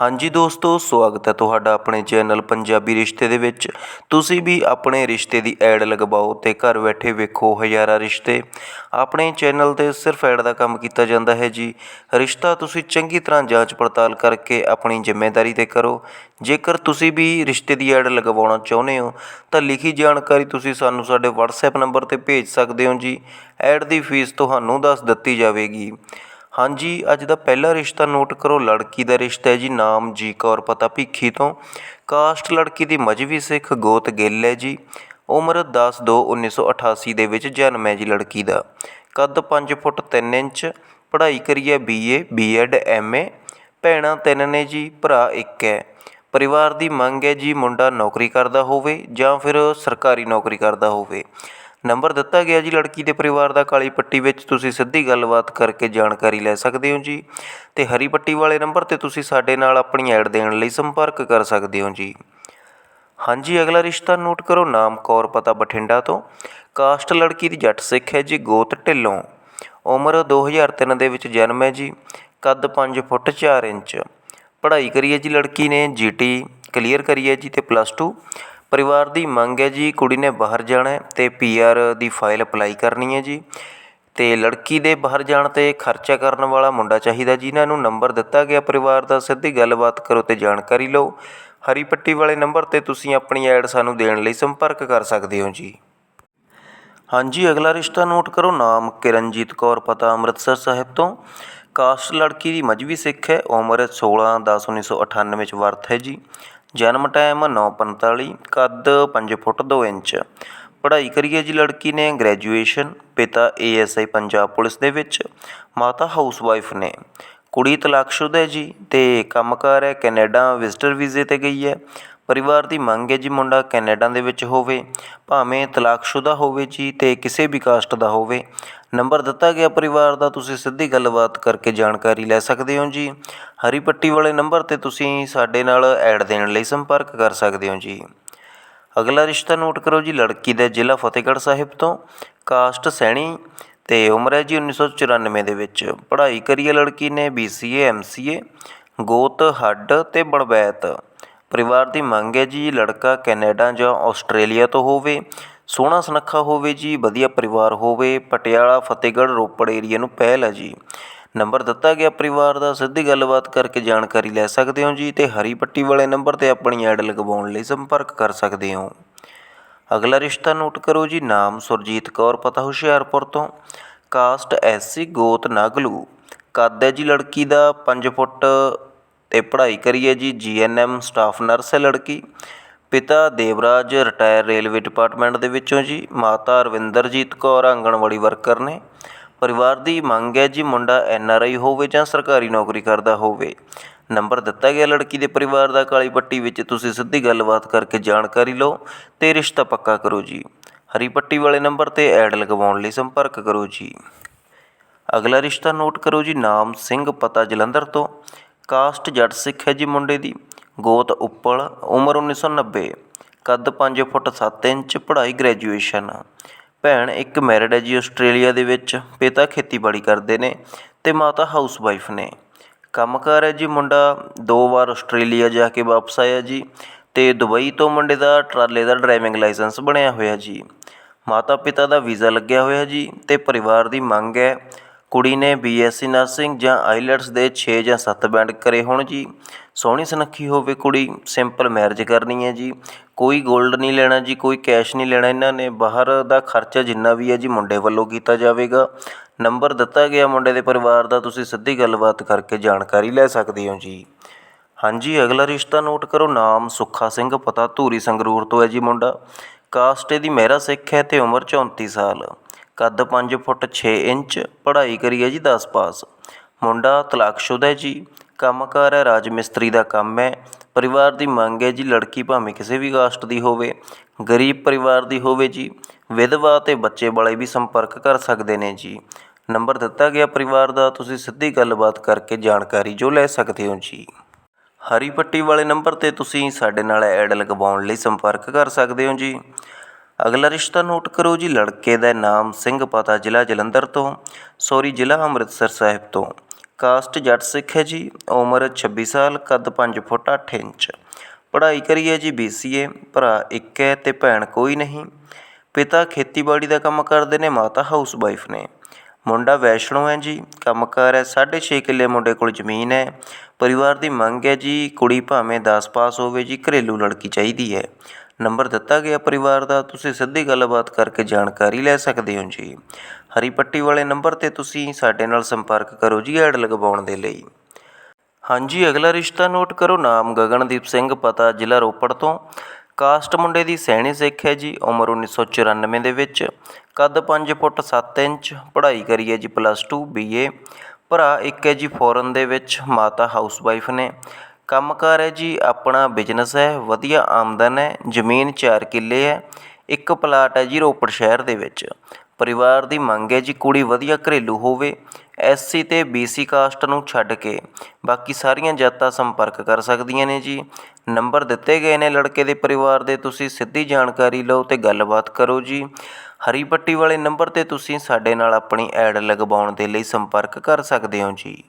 ਹਾਂਜੀ ਦੋਸਤੋ, ਸਵਾਗਤ ਹੈ ਤੁਹਾਡਾ ਆਪਣੇ ਚੈਨਲ ਪੰਜਾਬੀ ਰਿਸ਼ਤੇ ਦੇ ਵਿੱਚ। ਤੁਸੀਂ ਵੀ ਆਪਣੇ ਰਿਸ਼ਤੇ ਦੀ ਐਡ ਲਗਵਾਓ ਤੇ ਘਰ ਬੈਠੇ ਵੇਖੋ ਹਜ਼ਾਰਾਂ ਰਿਸ਼ਤੇ। ਆਪਣੇ ਚੈਨਲ ਤੇ ਸਿਰਫ ਐਡ ਦਾ ਕੰਮ ਕੀਤਾ ਜਾਂਦਾ ਹੈ ਜੀ। ਰਿਸ਼ਤਾ ਤੁਸੀਂ ਚੰਗੀ ਤਰ੍ਹਾਂ ਜਾਂਚ ਪੜਤਾਲ ਕਰਕੇ ਆਪਣੀ ਜ਼ਿੰਮੇਵਾਰੀ ਤੇ ਕਰੋ। ਜੇਕਰ ਤੁਸੀਂ ਵੀ ਰਿਸ਼ਤੇ ਦੀ ਐਡ ਲਗਵਾਉਣਾ ਚਾਹੁੰਦੇ ਹੋ, ਤਾਂ ਲਿਖੀ ਜਾਣਕਾਰੀ ਤੁਸੀਂ ਸਾਨੂੰ ਸਾਡੇ WhatsApp ਨੰਬਰ ਤੇ ਭੇਜ ਸਕਦੇ ਹੋ ਜੀ। ਐਡ ਦੀ ਫੀਸ ਤੁਹਾਨੂੰ ਦੱਸ ਦਿੱਤੀ ਜਾਵੇਗੀ। ਹਾਂਜੀ, ਅੱਜ ਦਾ ਪਹਿਲਾ ਰਿਸ਼ਤਾ ਨੋਟ ਕਰੋ। ਲੜਕੀ ਦਾ ਰਿਸ਼ਤਾ ਹੈ ਜੀ ਨਾਮ ਜੀ ਕੌਰ ਪਤਾ ਭਿੱਖੀ ਤੋਂ। ਕਾਸਟ ਲੜਕੀ ਦੀ ਮਜਵੀ ਸਿੱਖ ਗੋਤ ਗਿੱਲ ਹੈ ਜੀ। ਉਮਰ 10 2 1988 ਦੇ ਵਿੱਚ ਜਨਮ ਹੈ ਜੀ ਲੜਕੀ ਦਾ। ਕੱਦ 5 ਫੁੱਟ 3 ਇੰਚ, ਪੜ੍ਹਾਈ ਕਰੀ ਹੈ ਬੀਏ ਬੀਐਡ ਐਮਏ ਭੈਣਾਂ ਤਿੰਨ ਨੇ ਜੀ, ਭਰਾ ਇੱਕ ਹੈ। ਪਰਿਵਾਰ ਦੀ ਮੰਗ ਹੈ ਜੀ ਮੁੰਡਾ ਨੌਕਰੀ ਕਰਦਾ ਹੋਵੇ ਜਾਂ ਫਿਰ ਸਰਕਾਰੀ ਨੌਕਰੀ ਕਰਦਾ ਹੋਵੇ। ਨੰਬਰ ਦਿੱਤਾ ਗਿਆ ਜੀ ਲੜਕੀ ਦੇ ਪਰਿਵਾਰ ਦਾ ਕਾਲੀ ਪੱਟੀ ਵਿੱਚ ਤੁਸੀਂ ਸਿੱਧੀ ਗੱਲਬਾਤ ਕਰਕੇ ਜਾਣਕਾਰੀ ਲੈ ਸਕਦੇ ਹੋ ਜੀ। ਤੇ ਹਰੀ ਪੱਟੀ ਵਾਲੇ ਨੰਬਰ ਤੇ ਤੁਸੀਂ ਸਾਡੇ ਨਾਲ ਆਪਣੀ ਐਡ ਦੇਣ ਲਈ ਸੰਪਰਕ ਕਰ ਸਕਦੇ ਹੋ ਜੀ। ਹਾਂਜੀ, ਅਗਲਾ ਰਿਸ਼ਤਾ ਨੋਟ ਕਰੋ, ਨਾਮ ਕੌਰ, ਪਤਾ ਬਠਿੰਡਾ ਤੋਂ। ਕਾਸਟ ਲੜਕੀ ਦੀ ਜੱਟ ਸਿੱਖ ਹੈ ਜੀ, ਗੋਤ ਢਿੱਲੋਂ। ਉਮਰ 2003 ਦੇ ਵਿੱਚ ਜਨਮ ਹੈ ਜੀ, ਕੱਦ 5 ਫੁੱਟ 4 ਇੰਚ। ਪੜ੍ਹਾਈ ਕਰੀ ਹੈ ਜੀ ਲੜਕੀ ਨੇ, ਜੀਟੀ ਕਲੀਅਰ ਕਰੀ ਹੈ ਜੀ ਤੇ ਪਲੱਸ 2 ਪਰਿਵਾਰ ਦੀ ਮੰਗ ਹੈ ਜੀ, ਕੁੜੀ ਨੇ ਬਾਹਰ ਜਾਣਾ ਅਤੇ ਪੀ ਆਰ ਦੀ ਫਾਈਲ ਅਪਲਾਈ ਕਰਨੀ ਹੈ ਜੀ। ਅਤੇ ਲੜਕੀ ਦੇ ਬਾਹਰ ਜਾਣ ਤੇ ਖਰਚਾ ਕਰਨ ਵਾਲਾ ਮੁੰਡਾ ਚਾਹੀਦਾ ਜੀ ਇਹਨਾਂ ਨੂੰ ਨੰਬਰ ਦਿੱਤਾ ਗਿਆ ਪਰਿਵਾਰ ਦਾ, ਸਿੱਧੀ ਗੱਲਬਾਤ ਕਰੋ ਅਤੇ ਜਾਣਕਾਰੀ ਲਓ। ਹਰੀ ਪੱਟੀ ਵਾਲੇ ਨੰਬਰ ਤੇ ਤੁਸੀਂ ਆਪਣੀ ਐਡ ਸਾਨੂੰ ਦੇਣ ਲਈ ਸੰਪਰਕ ਕਰ ਸਕਦੇ ਹੋ ਜੀ। ਹਾਂਜੀ, ਅਗਲਾ ਰਿਸ਼ਤਾ ਨੋਟ ਕਰੋ, ਨਾਮ ਕਿਰਨਜੀਤ ਕੌਰ, ਪਤਾ ਅੰਮ੍ਰਿਤਸਰ ਸਾਹਿਬ ਤੋਂ। ਕਾਸਟ ਲੜਕੀ ਦੀ ਮਜਵੀ ਸਿੱਖ ਹੈ, ਉਮਰ 16 10 1998 ਵਿੱਚ ਵਰਤ ਹੈ ਜੀ। ਜਨਮ ਟਾਈਮ 9:45 ਕੱਦ 5 ਫੁੱਟ 2 ਇੰਚ। ਪੜ੍ਹਾਈ ਕਰੀ ਹੈ ਜੀ ਲੜਕੀ ਨੇ ਗ੍ਰੈਜੂਏਸ਼ਨ ਪਿਤਾ ਏਐਸਆਈ ਪੰਜਾਬ ਪੁਲਿਸ ਦੇ ਵਿੱਚ, ਮਾਤਾ ਹਾਊਸਵਾਈਫ ਨੇ। ਕੁੜੀ ਤਲਾਕਸ਼ੁਦਾ ਹੈ ਜੀ ਤੇ ਕੰਮਕਾਰ ਹੈ ਕੈਨੇਡਾ ਵਿਜ਼ਟਰ ਵੀਜ਼ੇ ਤੇ ਗਈ ਹੈ। ਪਰਿਵਾਰ ਦੀ ਮੰਗ ਹੈ ਜੀ ਮੁੰਡਾ ਕੈਨੇਡਾ ਦੇ ਵਿੱਚ ਹੋਵੇ, ਭਾਵੇਂ ਤਲਾਕਸ਼ੁਦਾ ਹੋਵੇ ਜੀ ਤੇ ਕਿਸੇ ਵੀ ਕਾਸਟ ਦਾ ਹੋਵੇ। ਨੰਬਰ ਦਿੱਤਾ ਗਿਆ ਪਰਿਵਾਰ ਦਾ, ਤੁਸੀਂ ਸਿੱਧੀ ਗੱਲਬਾਤ ਕਰਕੇ ਜਾਣਕਾਰੀ ਲੈ ਸਕਦੇ ਹੋ ਜੀ। ਹਰੀ ਪੱਟੀ ਵਾਲੇ ਨੰਬਰ ਤੇ ਤੁਸੀਂ ਸਾਡੇ ਨਾਲ ਐਡ ਦੇਣ ਲਈ ਸੰਪਰਕ ਕਰ ਸਕਦੇ ਹੋ ਜੀ। ਅਗਲਾ ਰਿਸ਼ਤਾ ਨੋਟ ਕਰੋ ਜੀ, ਲੜਕੀ ਦਾ ਜ਼ਿਲ੍ਹਾ ਫਤਿਹਗੜ੍ਹ ਸਾਹਿਬ ਤੋਂ, ਕਾਸਟ ਸੈਣੀ ਤੇ ਉਮਰ ਹੈ ਜੀ 1994 ਦੇ ਵਿੱਚ। ਪੜ੍ਹਾਈ ਕਰੀ ਹੈ ਲੜਕੀ ਨੇ BCA MCA ਗੋਤ, ਹੱਡ ਤੇ ਬੜਬੈਤ ਪਰਿਵਾਰ ਦੀ ਮੰਗ ਹੈ ਜੀ, ਲੜਕਾ ਕੈਨੇਡਾ ਜਾਂ ਆਸਟ੍ਰੇਲੀਆ ਤੋਂ ਹੋਵੇ। ਸੋਹਣਾ ਸੁਨੱਖਾ ਹੋਵੇ ਜੀ, ਵਧੀਆ ਪਰਿਵਾਰ ਹੋਵੇ। ਪਟਿਆਲਾ, ਫਤਿਹਗੜ੍ਹ, ਰੋਪੜ ਏਰੀਆ ਨੂੰ ਪਹਿਲ ਹੈ ਜੀ। ਨੰਬਰ ਦਿੱਤਾ ਗਿਆ ਪਰਿਵਾਰ ਦਾ, ਸਿੱਧੀ ਗੱਲਬਾਤ ਕਰਕੇ ਜਾਣਕਾਰੀ ਲੈ ਸਕਦੇ ਹੋ ਜੀ ਤੇ ਹਰੀ ਪੱਟੀ ਵਾਲੇ ਨੰਬਰ ਤੇ ਆਪਣੀ ਐਡ ਲਗਵਾਉਣ ਲਈ ਸੰਪਰਕ ਕਰ ਸਕਦੇ ਹੋ। ਅਗਲਾ ਰਿਸ਼ਤਾ ਨੋਟ ਕਰੋ ਜੀ, ਨਾਮ ਸੁਰਜੀਤ ਕੌਰ, ਪਤਾ ਹੁਸ਼ਿਆਰਪੁਰ ਤੋਂ। ਕਾਸਟ ਐਸਸੀ ਗੋਤ ਨਾਗਲੂ। ਕੱਦ ਹੈ ਜੀ ਲੜਕੀ ਦਾ 5 ਫੁੱਟ ਅਤੇ ਪੜ੍ਹਾਈ ਕਰੀਏ ਜੀ ਜੀ ਐਨ ਜੀਐਨਐਮ ਸਟਾਫ ਨਰਸ ਹੈ ਲੜਕੀ। ਪਿਤਾ ਦੇਵਰਾਜ, ਰਿਟਾਇਰ ਰੇਲਵੇ ਡਿਪਾਰਟਮੈਂਟ ਦੇ ਵਿੱਚੋਂ ਜੀ। ਮਾਤਾ ਰਵਿੰਦਰਜੀਤ ਕੌਰ, ਆਂਗਣਵਾੜੀ ਵਰਕਰ ਨੇ। ਪਰਿਵਾਰ ਦੀ ਮੰਗ ਹੈ ਜੀ ਮੁੰਡਾ ਐੱਨ ਆਰ ਆਈ ਹੋਵੇ ਜਾਂ ਸਰਕਾਰੀ ਨੌਕਰੀ ਕਰਦਾ ਹੋਵੇ। ਨੰਬਰ ਦਿੱਤਾ ਗਿਆ ਲੜਕੀ ਦੇ ਪਰਿਵਾਰ ਦਾ। ਕਾਲੀ ਪੱਟੀ ਵਿੱਚ ਤੁਸੀਂ ਸਿੱਧੀ ਗੱਲਬਾਤ ਕਰਕੇ ਜਾਣਕਾਰੀ ਲਓ ਤੇ ਰਿਸ਼ਤਾ ਪੱਕਾ ਕਰੋ ਜੀ। ਹਰੀ ਪੱਟੀ ਵਾਲੇ ਨੰਬਰ ਤੇ ਐਡ ਲਗਵਾਉਣ ਲਈ ਸੰਪਰਕ ਕਰੋ ਜੀ। ਅਗਲਾ ਰਿਸ਼ਤਾ ਨੋਟ ਕਰੋ ਜੀ। ਨਾਮ ਸਿੰਘ, ਪਤਾ ਜਲੰਧਰ ਤੋਂ। ਕਾਸਟ ਜੱਟ ਸਿੱਖ ਹੈ ਜੀ ਮੁੰਡੇ ਦੀ। ਗੋਤ ਉੱਪਲ, ਉਮਰ 1990 ਕੱਦ 5 ਫੁੱਟ 7 ਇੰਚ, ਪੜ੍ਹਾਈ ਗ੍ਰੈਜੂਏਸ਼ਨ। ਭੈਣ ਇੱਕ ਮੈਰਿਡ ਹੈ ਜੀ ਆਸਟ੍ਰੇਲੀਆ ਦੇ ਵਿੱਚ, ਪਿਤਾ ਖੇਤੀਬਾੜੀ ਕਰਦੇ ਨੇ ਤੇ ਮਾਤਾ ਹਾਊਸ ਵਾਈਫ ਨੇ। ਕੰਮਕਾਰ ਹੈ ਜੀ ਮੁੰਡਾ, ਦੋ ਵਾਰ ਆਸਟ੍ਰੇਲੀਆ ਜਾ ਕੇ ਵਾਪਸ ਆਇਆ ਜੀ ਤੇ ਦੁਬਈ ਤੋਂ ਮੁੰਡੇ ਦਾ ਟਰਾਲੇ ਦਾ ਡਰਾਈਵਿੰਗ ਲਾਇਸੈਂਸ ਬਣਿਆ ਹੋਇਆ ਜੀ। ਮਾਤਾ ਪਿਤਾ ਦਾ ਵੀਜ਼ਾ ਲੱਗਿਆ ਹੋਇਆ ਜੀ ਤੇ ਪਰਿਵਾਰ ਦੀ ਮੰਗ ਹੈ ਕੁੜੀ ਨੇ ਬੀਐਸਸੀ ਨਰਸਿੰਗ ਜਾਂ ਆਈਲੈਟਸ ਦੇ 6 ਜਾਂ 7 ਬੈਂਡ ਕਰੇ ਹੋਣ ਜੀ। ਸੋਹਣੀ ਸੁਨੱਖੀ ਹੋਵੇ ਕੁੜੀ, ਸਿੰਪਲ ਮੈਰਿਜ ਕਰਨੀ ਹੈ ਜੀ। ਕੋਈ 골ਡ ਨਹੀਂ ਲੈਣਾ ਜੀ, ਕੋਈ ਕੈਸ਼ ਨਹੀਂ ਲੈਣਾ ਇਹਨਾਂ ਨੇ। ਬਾਹਰ ਦਾ ਖਰਚਾ ਜਿੰਨਾ ਵੀ ਹੈ ਜੀ, ਮੁੰਡੇ ਵੱਲੋਂ ਕੀਤਾ ਜਾਵੇਗਾ। ਨੰਬਰ ਦਿੱਤਾ ਗਿਆ ਮੁੰਡੇ ਦੇ ਪਰਿਵਾਰ ਦਾ, ਤੁਸੀਂ ਸਿੱਧੀ ਗੱਲਬਾਤ ਕਰਕੇ ਜਾਣਕਾਰੀ ਲੈ ਸਕਦੇ ਹੋ ਜੀ। ਹਾਂਜੀ, ਅਗਲਾ ਰਿਸ਼ਤਾ ਨੋਟ ਕਰੋ। ਨਾਮ ਸੁੱਖਾ ਸਿੰਘ, ਪਤਾ ਧੂਰੀ ਸੰਗਰੂਰ ਤੋਂ ਹੈ ਜੀ ਮੁੰਡਾ। ਕਾਸਟ ਇਹਦੀ ਮਹਿਰਾ ਸਿੱਖ ਹੈ ਤੇ ਉਮਰ 34 ਸਾਲ। ਕੱਦ 5 ਫੁੱਟ 6 ਇੰਚ, ਪੜ੍ਹਾਈ ਕਰੀ ਹੈ ਜੀ 10 ਪਾਸ। ਮੁੰਡਾ ਤਲਾਕਸ਼ੁਦਾ ਹੈ ਜੀ। ਕੰਮਕਾਰ ਹੈ, ਰਾਜ ਮਿਸਤਰੀ ਦਾ ਕੰਮ ਹੈ। ਪਰਿਵਾਰ ਦੀ ਮੰਗ ਹੈ ਜੀ ਲੜਕੀ ਭਾਵੇਂ ਕਿਸੇ ਵੀ ਕਾਸਟ ਦੀ ਹੋਵੇ। ਗਰੀਬ ਪਰਿਵਾਰ ਦੀ ਹੋਵੇ ਜੀ। ਵਿਧਵਾ ਤੇ ਬੱਚੇ ਵਾਲੇ ਵੀ ਸੰਪਰਕ ਕਰ ਸਕਦੇ ਨੇ ਜੀ। ਨੰਬਰ ਦਿੱਤਾ ਗਿਆ ਪਰਿਵਾਰ ਦਾ, ਤੁਸੀਂ ਸਿੱਧੀ ਗੱਲਬਾਤ ਕਰਕੇ ਜਾਣਕਾਰੀ ਜੋ ਲੈ ਸਕਦੇ ਹੋ ਜੀ। ਹਰੀ ਪੱਟੀ ਵਾਲੇ ਨੰਬਰ ਤੇ ਤੁਸੀਂ ਸਾਡੇ ਨਾਲ ਐਡ ਲਗਵਾਉਣ ਲਈ ਸੰਪਰਕ ਕਰ ਸਕਦੇ ਹੋ ਜੀ। ਅਗਲਾ ਰਿਸ਼ਤਾ ਨੋਟ ਕਰੋ ਜੀ, ਲੜਕੇ ਦਾ ਨਾਮ ਸਿੰਘ ਪਤਾ ਜ਼ਿਲ੍ਹਾ ਜਲੰਧਰ ਤੋਂ, ਸੌਰੀ ਜ਼ਿਲ੍ਹਾ ਅੰਮ੍ਰਿਤਸਰ ਸਾਹਿਬ ਤੋਂ। ਕਾਸਟ ਜੱਟ ਸਿੱਖ ਹੈ ਜੀ, ਉਮਰ 26 ਸਾਲ, ਕੱਦ 5 ਫੁੱਟ 8 ਇੰਚ। ਪੜ੍ਹਾਈ ਕਰੀ ਹੈ ਜੀ BCA ਭਰਾ ਇੱਕ ਹੈ ਤੇ ਭੈਣ ਕੋਈ ਨਹੀਂ। ਪਿਤਾ ਖੇਤੀਬਾੜੀ ਦਾ ਕੰਮ ਕਰਦੇ ਨੇ, ਮਾਤਾ ਹਾਊਸ ਵਾਈਫ ਨੇ। ਮੁੰਡਾ ਵੈਸ਼ਨੋ ਹੈ ਜੀ, ਕੰਮਕਾਰ ਹੈ 6.5 ਕਿੱਲੇ ਮੁੰਡੇ ਕੋਲ ਜ਼ਮੀਨ ਹੈ। ਪਰਿਵਾਰ ਦੀ ਮੰਗ ਹੈ ਜੀ, ਕੁੜੀ ਭਾਵੇਂ 10 ਪਾਸ ਹੋਵੇ ਜੀ, ਘਰੇਲੂ ਲੜਕੀ ਚਾਹੀਦੀ ਹੈ। ਨੰਬਰ ਦਿੱਤਾ ਗਿਆ ਪਰਿਵਾਰ ਦਾ, ਤੁਸੀਂ ਸਿੱਧੀ ਗੱਲਬਾਤ ਕਰਕੇ ਜਾਣਕਾਰੀ ਲੈ ਸਕਦੇ ਹੋ ਜੀ। ਹਰੀ ਪੱਟੀ ਵਾਲੇ ਨੰਬਰ ਤੇ ਤੁਸੀਂ ਸਾਡੇ ਨਾਲ ਸੰਪਰਕ ਕਰੋ ਜੀ ਐਡ ਲਗਵਾਉਣ ਦੇ ਲਈ। ਹਾਂਜੀ, ਅਗਲਾ ਰਿਸ਼ਤਾ ਨੋਟ ਕਰੋ। ਨਾਮ ਗਗਨਦੀਪ ਸਿੰਘ, ਪਤਾ ਜ਼ਿਲ੍ਹਾ ਰੋਪੜ ਤੋਂ। ਕਾਸਟ ਮੁੰਡੇ ਦੀ ਸੈਣੀ ਸਿੱਖ ਹੈ ਜੀ, ਉਮਰ 1994 ਦੇ ਵਿੱਚ। ਕੱਦ 5 ਫੁੱਟ 7 ਇੰਚ, ਪੜ੍ਹਾਈ ਕਰੀ ਹੈ ਜੀ ਪਲੱਸ 2 ਬੀਏ ਭਰਾ ਇੱਕ ਹੈ ਜੀ ਫੋਰਨ ਦੇ ਵਿੱਚ, ਮਾਤਾ ਹਾਊਸ ਵਾਈਫ ਨੇ। ਕੰਮ ਕਾਰ ਹੈ ਜੀ, ਆਪਣਾ ਬਿਜ਼ਨਸ ਹੈ, ਵਧੀਆ ਆਮਦਨ ਹੈ, ਜ਼ਮੀਨ ਚਾਰ ਕਿੱਲੇ ਹੈ, ਇੱਕ ਪਲਾਟ ਹੈ ਜੀ ਰੋਪੜ ਸ਼ਹਿਰ ਦੇ ਵਿੱਚ। ਪਰਿਵਾਰ ਦੀ ਮੰਗ ਹੈ ਜੀ ਕੁੜੀ ਵਧੀਆ ਘਰੇਲੂ ਹੋਵੇ ਐਸਸੀ ਤੇ ਬੀਸੀ ਕਾਸਟ ਨੂੰ ਛੱਡ ਕੇ। ਬਾਕੀ ਸਾਰੀਆਂ ਜਾਤਾਂ ਸੰਪਰਕ ਕਰ ਸਕਦੀਆਂ ਨੇ ਜੀ। ਨੰਬਰ ਦਿੱਤੇ ਗਏ ਨੇ ਲੜਕੇ ਦੇ ਪਰਿਵਾਰ ਦੇ, ਤੁਸੀਂ ਸਿੱਧੀ ਜਾਣਕਾਰੀ ਲਓ ਅਤੇ ਗੱਲਬਾਤ ਕਰੋ ਜੀ। ਹਰੀ ਪੱਟੀ ਵਾਲੇ ਨੰਬਰ ਤੇ ਤੁਸੀਂ ਸਾਡੇ ਨਾਲ ਆਪਣੀ ਐਡ ਲਗਵਾਉਣ ਦੇ ਲਈ ਸੰਪਰਕ ਕਰ ਸਕਦੇ ਹੋ ਜੀ।